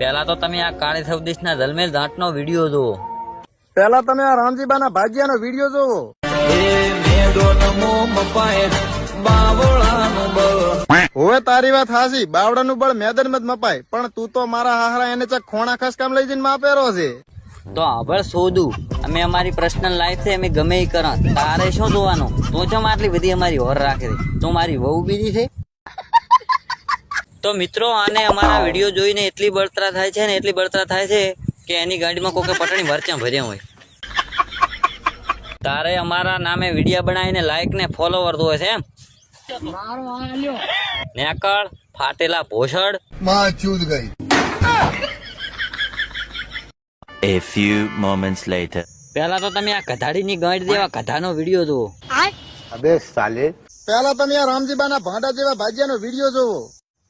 પેલા તો તમે આ કાળી સવદેશ ના જલમેલ નો વીડિયો જુઓ. પેલા તમે આ રામજીબાના ભાજિયાનો વીડિયો જોવો હવે તારી વાત હાસી બાવડાનું બળ મેદન મત મપાય. પણ તું તો મારા હાહરા એને ચક ખોણા ખસકામ લઈ જઈને માપેરો છે. તો આભળ શોધું અમે અમારી પર્સનલ લાઈફ છે અમે ગમે એ કરા તારે શું જોવાનું? તું ચમ આટલી બધી અમારી હોર રાખે છે? તું મારી વહુ બીજી છે? તો મિત્રો આને અમારા વીડિયો જોઈને એટલી બળતરા થાય છે ને એટલી બળતરા થાય છે કે એની ગાડીમાં કોકે પટણી વરચ્યા ભર્યા હોય. તારે અમારા નામે વીડિયો બનાવીને લાઈક ને ફોલોવર જોવે છે એમ. નેકળ ફાટેલા ભોસડ. માં ચૂદ ગઈ. A few moments later. પહેલા તો તમે આ કધાડીની ગાંઠ દેવા કધાનો વીડિયો જુઓ. પહેલા તમે આ રામજીબાના ભાંડા જેવા ભાજિયાનો વીડિયો જોવો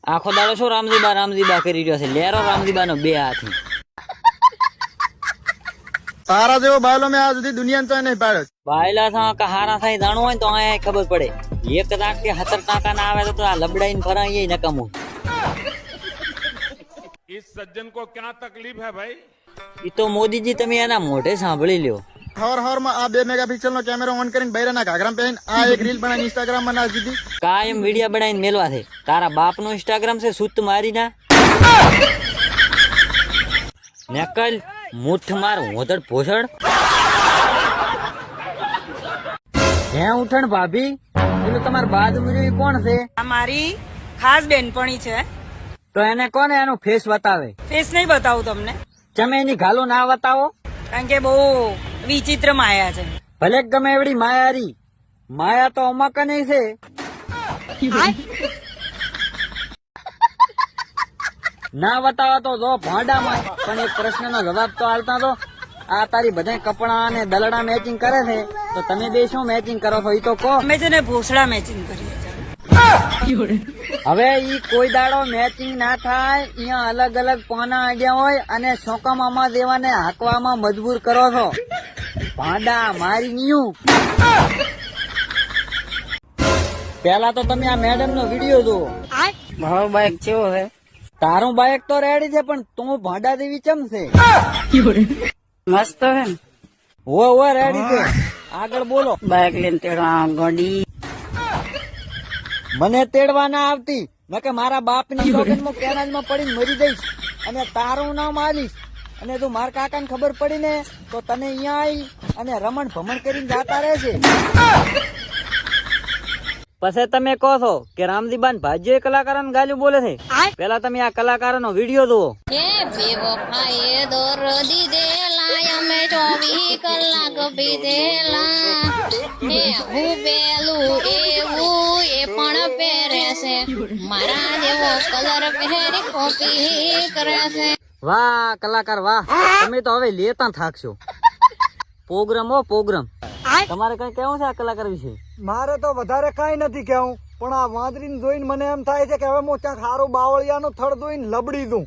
આખો દાડો શું રામજીબા રામજીબા કરી રહ્યો છે લેરો રામજીબા નો બે હાથી તારા જેવો બાયલો મેં આ સુધી દુનિયાને ચાય નહીં પાડ્યો બાયલા થા કે હારા થાય જાણવું હોય ને તો અહીંયા ખબર પડે એક લાખ કે સત્તર ટાકા ના આવે તો આ લબડાઈને ફરાય એ નકામું इस सज्जन को क्या तकलीफ है भाई ઈ તો મોદીજી તમે એના મોઢે સાંભળી લ્યો. હર હરમાં આ બે મેગાપિક્સલ નો કેમેરો ઓન કરીને બૈરાના ઘાઘરા પહેરીને આ એક રીલ બનાવી ઇન્સ્ટાગ્રામમાં નાખી દીધી. કાયમ વિડિયા બનાવીને મેલવા છે તારા બાપ નો ઇન્સ્ટાગ્રામ છે સુત મારી ના. નકલ મુઠ્ઠ માર હોતડ ભોસડ હે ઉઠણ ભાભી પેલું તમાર બાદ મુજબ કોણ છે? આ મારી ખાસ બેનપણી છે. તો એને કોને એનો ફેસ બતાવે? ફેસ નહીં બતાવું તમને. તમે એની ગાલો ના બતાવો કારણ કે બહુ વિચિત્ર માયા છે. ભલે ગમે એવડી માયારી માયા તો અમક નહીં છે. ના બતાવો તો જો ભાંડામાં પણ એક પ્રશ્નનો જવાબ તો આલતા તો. આ તારી બધા કપડા અને દલડા મેચિંગ કરે છે તો તમે બે શું મેચિંગ કરો છો એ તો કહો. અમે છે ને ભૂસડા મેચિંગ કરીએ. હવે ઈ કોઈ દાડો મેચિંગ ના થાય અહીંયા અલગ અલગ પાના આગ્યા હોય અને સોકામામાં દેવાને હાંકવામાં મજબૂર કરો છો. ભાંડા મારી નિયું પેલા તો તમે આ મેડમ નો વીડિયો જુઓ. મારો બાઈક કેવો છે? તારું બાઈક તો રેડી છે પણ તું ભાંડા દેવી ચમ છે? મસ્ત હે ને? હો હો રેડી છે. આગળ બોલો. બાઈક લઈને તેડવા ગોડી. મને તેડવા ના આવતી. નકે મારા બાપની સોગંદમાં કેનાલમાં પડીને મરી જઈશ. અને તારું નામ આલીશ. અને તું મારા કાકાને ખબર પડી ને તો તને અહીંયા આવી અને રમણ ભમણ કરીને જાતા રહેશે પછી તમે કહો છો કે રામદીબાન ભાજ્ય કલાકારોને ગાલ્યું બોલે છે? પેલા તમે આ કલાકારોનો વીડિયો જુઓ. હે બેવફાએ દોરદી દેલા અમે ચોવીસ કલાક પીધેલા. હે હું પેલું એ મારા જેવો કલર પહેરી કોપી કરે છે. વાહ કલાકાર વાહ. તમે તો હવે લેતા થાકશો. પ્રોગ્રામ હો પ્રોગ્રામ તમારે કઈ કેવું છે આ કલાકાર વિશે? મારે તો વધારે કઈ નથી કેવું પણ આ વાંદરીને જોઈને મને એમ થાય છે કે હવે હું ક્યાંક સારું બાવળિયાનું થડ જોઈને લબડી દઉં.